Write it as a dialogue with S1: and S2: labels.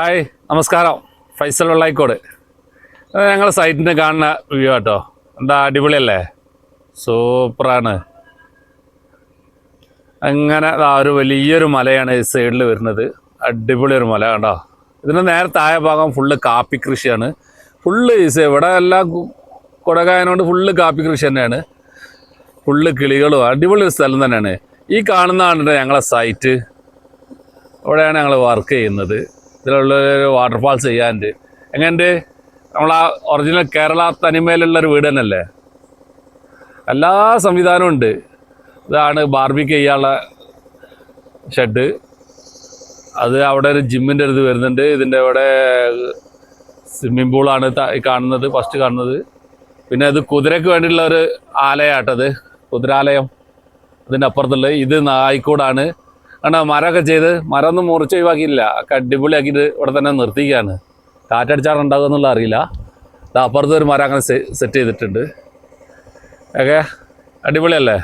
S1: Hi നമസ്കാരം. ഫൈസൽ വെള്ളായിക്കോട്. ഞങ്ങൾ സൈറ്റിന്റെ കാണുന്ന വ്യൂ കേട്ടോ എന്താ അടിപൊളിയല്ലേ? സൂപ്പറാണ്. അങ്ങനെ ആ ഒരു വലിയൊരു മലയാണ് ഈ സൈഡിൽ വരുന്നത്. അടിപൊളി ഒരു മല കേട്ടോ ഇതിന്റെ നേരെ താഴെ ഭാഗം ഫുള്ള് കാപ്പി കൃഷിയാണ്. ഫുള്ള് ഇവിടെ എല്ലാം കു- കൊടകായനോണ്ട് ഫുള്ള് കാപ്പി കൃഷി തന്നെയാണ്. ഫുള്ള് കിളികളും അടിപൊളി ഒരു സ്ഥലം തന്നെയാണ്. ഈ കാണുന്നതാണ് ഞങ്ങളെ സൈറ്റ്. അവിടെയാണ് ഞങ്ങൾ വർക്ക് ചെയ്യുന്നത്. ഇതിലുള്ള ഒരു വാട്ടർഫാൾസ് ചെയ്യാനുണ്ട്. എങ്ങനെയുണ്ട്? നമ്മൾ ആ ഒറിജിനൽ കേരള തനിമയിലുള്ള ഒരു വീട് തന്നെയല്ലേ? എല്ലാ സംവിധാനവും ഉണ്ട്. ഇതാണ് ബാർബിക്ക് ചെയ്യാനുള്ള ഷെഡ് അത് അവിടെ ഒരു ജിമ്മിന്റെ ഇത് വരുന്നുണ്ട്. ഇതിന്റെ അവിടെ സ്വിമ്മിംഗ് പൂളാണ് കാണുന്നത് ഫസ്റ്റ് കാണുന്നത്. പിന്നെ അത് കുതിരയ്ക്ക് വേണ്ടിയിട്ടുള്ള ഒരു ആലയാട്ടത്. കുതിരാലയം. അതിന്റെ അപ്പുറത്തുള്ളത് ഇത് നായിക്കോടാണ്. കണ്ടോ മരമൊക്കെ ചെയ്ത് മരം ഒന്നും മുറിച്ച് ഒഴിവാക്കിയില്ല ഒക്കെ അടിപൊളിയാക്കിയിട്ട് ഇവിടെ തന്നെ നിർത്തിക്കുകയാണ് കാറ്റടിച്ചാണ് ഉണ്ടാകുക എന്നുള്ള അറിയില്ല. അപ്പുറത്ത് ഒരു മരം അങ്ങനെ സെറ്റ് ചെയ്തിട്ടുണ്ട്. ഒക്കെ അടിപൊളിയല്ലേ?